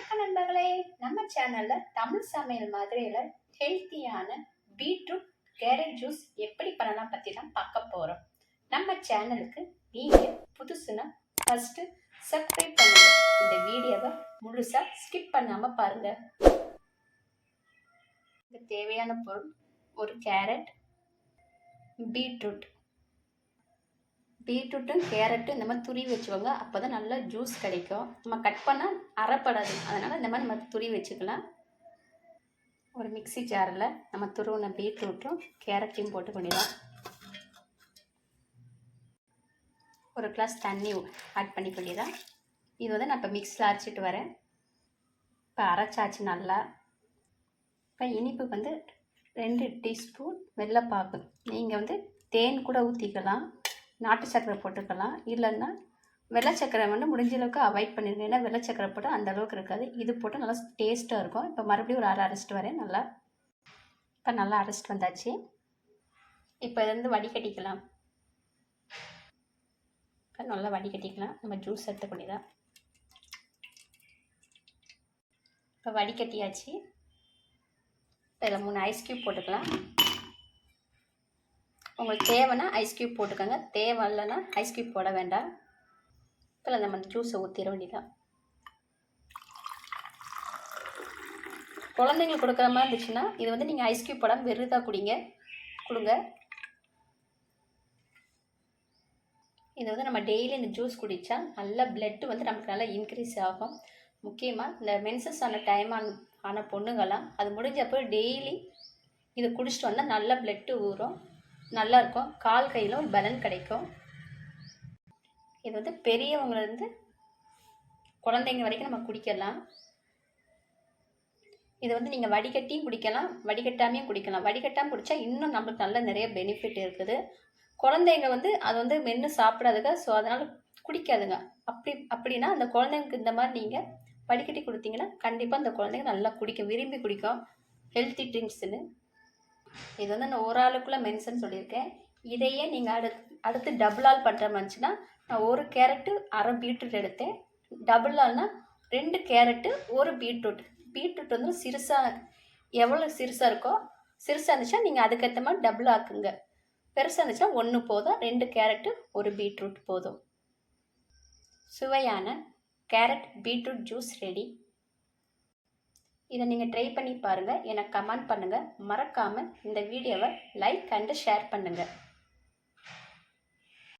வணக்கம் நண்பர்களே நம்ம சேனல்ல தமிழ் சமையல் மாதிரியில ஹெல்த்தியான பீட்ரூட் கேரட் ஜூஸ் எப்படி பண்ணலாம் பத்தி தான் பார்க்க போறோம். நம்ம சேனலுக்கு நீங்க புதுசுனா ஃபர்ஸ்ட் சப்ஸ்கிரைப் பண்ணுங்க. இந்த வீடியோவை முழுசா ஸ்கிப் பண்ணாம பாருங்க. தேவையான பொருள் ஒரு கேரட் பீட்ரூட் பீட்ரூட்டும் கேரட்டும் இந்த மாதிரி துருவி வச்சுக்கோங்க. அப்போ தான் நல்லா ஜூஸ் கிடைக்கும். நம்ம கட் பண்ணால் அரைப்படாது. அதனால் இந்த மாதிரி நம்ம துருவி வச்சுக்கலாம். ஒரு மிக்ஸி ஜாரில் நம்ம துருவின பீட்ரூட்டும் கேரட்டையும் போட்டு பண்ணிடலாம். ஒரு கிளாஸ் தண்ணி ஆட் பண்ணி பண்ணிடலாம். இது வந்து நான் இப்போ மிக்ஸில் அரைச்சிட்டு வரேன். இப்போ அரைச்சாச்சு நல்லா. இப்போ இனிப்பு வந்து ரெண்டு டீஸ்பூன் வெள்ளைப்பாக்கு. நீங்கள் வந்து தேன் கூட ஊற்றிக்கலாம் நாட்டு சர்க்கரை போட்டுக்கலாம். இல்லைன்னா வெள்ளை சர்க்கரை வந்து முடிஞ்ச அளவுக்கு அவாய்ட் பண்ணிடுங்க ஏன்னா வெள்ளை சர்க்கரை போட்டால் அந்த அளவுக்கு இருக்காது. இது போட்டு நல்லா டேஸ்ட்டாக இருக்கும். இப்போ மறுபடியும் ஒரு அரை அரைச்சிட்டு வரேன். நல்லா இப்போ நல்லா அரைச்சிட்டு வந்தாச்சு. இப்போ இது வந்து வடிகட்டிக்கலாம். இப்போ நல்லா வடிகட்டிக்கலாம். நம்ம ஜூஸ் எடுத்து பண்ணிதான் இப்போ வடிகட்டியாச்சு. இதில் மூணு ஐஸ் க்யூப் போட்டுக்கலாம். உங்களுக்கு தேவைன்னா ஐஸ் க்யூப் போட்டுக்கோங்க. தேவை இல்லைன்னா ஐஸ் க்யூப் போட வேண்டாம். இப்போ நம்ம அந்த ஜூஸை ஊற்றிட வேண்டியதான் குழந்தைங்களுக்கு கொடுக்குற மாதிரி இருந்துச்சுன்னா இது வந்து நீங்கள் ஐஸ் க்யூப் போடாமல் வெறுதாக குடிங்க. கொடுங்க. இது வந்து நம்ம டெய்லி இந்த ஜூஸ் குடித்தா நல்ல பிளட்டு வந்து நமக்கு நல்லா இன்க்ரீஸ் ஆகும். முக்கியமாக இந்த மென்சஸ் ஆன டைம் ஆன ஆன பொண்ணுங்கள்லாம் அது முடிஞ்சப்போ டெய்லி இதை குடிச்சிட்டு வந்தால் நல்ல பிளட்டு ஊறும். நல்லா இருக்கும் கால் கையில் ஒரு பலன் கிடைக்கும். இது வந்து பெரியவங்கலேருந்து குழந்தைங்க வரைக்கும் நம்ம குடிக்கலாம். இது வந்து நீங்கள் வடிகட்டியும் குடிக்கலாம் வடிகட்டாமையும் குடிக்கலாம். வடிகட்டாமல் குடித்தா இன்னும் நம்மளுக்கு நல்ல நிறைய பெனிஃபிட் இருக்குது. குழந்தைங்க வந்து அது வந்து மென்று சாப்பிடாதுங்க. ஸோ அதனால் குடிக்காதுங்க. அப்படி அப்படின்னா அந்த குழந்தைங்களுக்கு இந்த மாதிரி நீங்கள் வடிகட்டி கொடுத்தீங்கன்னா கண்டிப்பாக அந்த குழந்தைங்க நல்லா குடிக்கும். விரும்பி குடிக்கும். ஹெல்த்தி ட்ரிங்க்ஸ்னு இது வந்து நான் ஒரு ஆளுக்குள்ளே மென்ஷன் சொல்லியிருக்கேன். இதையே நீங்கள் அடு அடுத்து டபுள் ஆல் பண்ணுற மாதிரிச்சுன்னா நான் ஒரு கேரட்டு அரை பீட்ரூட் எடுத்தேன். டபுள் ஆல்னா ரெண்டு கேரட்டு ஒரு பீட்ரூட் பீட்ரூட் வந்து சிறுசாக எவ்வளோ சிறுசாக இருக்கோ சிறுசாக இருந்துச்சுன்னா நீங்கள் அதுக்கேற்ற மாதிரி டபுள் ஆக்குங்க. பெருசாக இருந்துச்சுன்னா ஒன்று போதும் ரெண்டு கேரட்டு ஒரு பீட்ரூட் போதும். சுவையான கேரட் பீட்ரூட் ஜூஸ் ரெடி இதை நீங்கள் ட்ரை பண்ணி பாருங்கள் எனக்கு கமெண்ட் பண்ணுங்கள் மறக்காமல் இந்த வீடியோவை லைக் அண்டு ஷேர் பண்ணுங்கள்